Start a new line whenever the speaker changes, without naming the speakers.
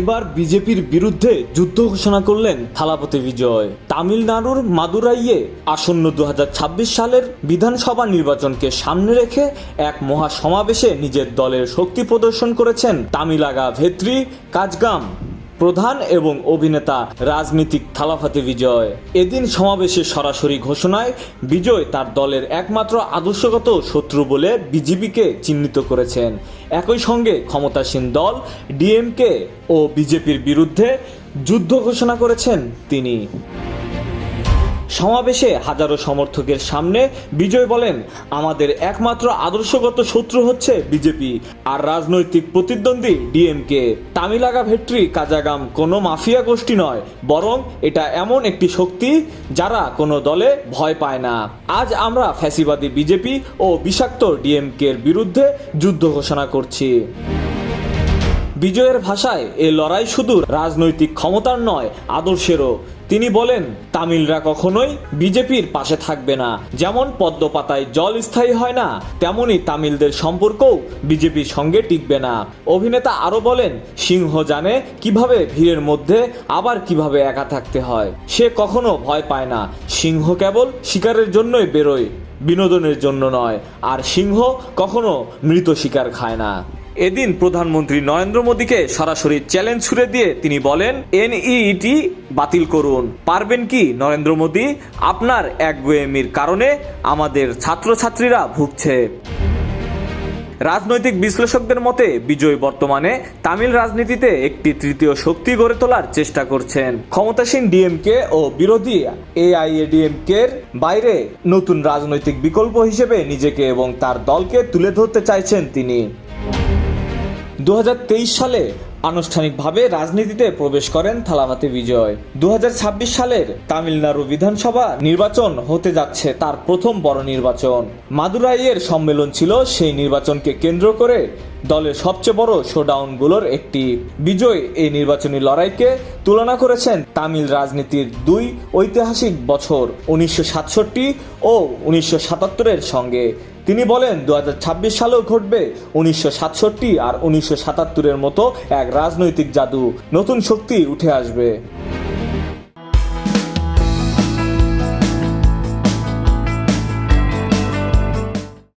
এবার বিজেপির বিরুদ্ধে যুদ্ধ ঘোষণা করলেন থালাপতি বিজয়। তামিলনাড়ুর মাদুরাইয়ে আসন্ন দু হাজার ছাব্বিশ সালের বিধানসভা নির্বাচনকে সামনে রেখে এক মহাসমাবেশে নিজের দলের শক্তি প্রদর্শন করেছেন তামিলাগা ভেত্রী কাজগাম। প্রধান এবং অভিনেতা রাজনীতিক থালাফাতে বিজয়। এদিন সমাবেশে সরাসরি ঘোষণায় বিজয় তার দলের একমাত্র আদর্শগত শত্রু বলে বিজেপিকে চিহ্নিত করেছেন। একই সঙ্গে ক্ষমতাসীন দল, ডিএমকে ও বিজেপির বিরুদ্ধে যুদ্ধ ঘোষণা করেছেন তিনি। সমাবেশে হাজারো সমর্থকের সামনে বিজয় বলেন, আমাদের একমাত্র আদর্শগত শত্রু হচ্ছে বিজেপি আর রাজনৈতিক প্রতিদ্বন্দ্বী ডিএমকে। তামিলাগা ভেট্রি কাজাগাম কোনো মাফিয়া গোষ্ঠী নয়, বরং এটা এমন একটি শক্তি যারা কোনো দলে ভয় পায় না। আজ আমরা ফ্যাসিবাদী বিজেপি ও বিষাক্ত ডিএমকের বিরুদ্ধে যুদ্ধ ঘোষণা করছি। বিজয়ের ভাষায় এ লড়াই শুধু রাজনৈতিক ক্ষমতার নয়, আদর্শেরও। তিনি বলেন, তামিলরা কখনোই বিজেপির পাশে থাকবে না। যেমন পদ্মপাতায় জল স্থায়ী হয় না, তেমনি তামিলদের সম্পর্কও বিজেপির সঙ্গে টিকবে না। অভিনেতা আরও বলেন, সিংহ জানে কীভাবে ভিড়ের মধ্যে আবার কীভাবে একা থাকতে হয়। সে কখনো ভয় পায় না, সিংহ কেবল শিকারের জন্যই বেরোয়, বিনোদনের জন্য নয়, আর সিংহ কখনো মৃত শিকার খায় না। এদিন প্রধানমন্ত্রী নরেন্দ্র মোদীকে সরাসরি চ্যালেঞ্জ ছুড়ে দিয়ে তিনি বলেন, এনইইটি বাতিল করুন। পারবেন কি নরেন্দ্র মোদী? আপনার একগুয়েমির কারণে আমাদের ছাত্রছাত্রীরা ভুগছে। রাজনৈতিক বিশ্লেষকদের মতে, বিজয় বর্তমানে তামিল রাজনীতিতে একটি তৃতীয় শক্তি গড়ে তোলার চেষ্টা করছেন। ক্ষমতাসীন ডিএমকে ও বিরোধী এআইএডিএমকে বাইরে নতুন রাজনৈতিক বিকল্প হিসেবে নিজেকে এবং তার দলকে তুলে ধরতে চাইছেন তিনি। দু হাজার তেইশ সালে আনুষ্ঠানিকভাবে রাজনীতিতে প্রবেশ করেন থালাভাতে বিজয়। দু হাজার ছাব্বিশ সালের তামিলনাড়ু বিধানসভা নির্বাচন হতে যাচ্ছে তার প্রথম বড় নির্বাচন। মাদুরাইয়ের সম্মেলন ছিল সেই নির্বাচনকে কেন্দ্র করে দলের সবচেয়ে বড় শোডাউনগুলোর একটি। বিজয় এই নির্বাচনী লড়াইকে তুলনা করেছেন তামিল রাজনীতির দুই ঐতিহাসিক বছর, উনিশশো সাতষট্টি ও উনিশশো সঙ্গে। তিনি বলেন দু হাজার ছাব্বিশ সালেও ঘটবে উনিশশো সাতষট্টি আর উনিশশো সাতাত্তরের মতো এক রাজনৈতিক জাদু। নতুন শক্তি উঠে আসবে।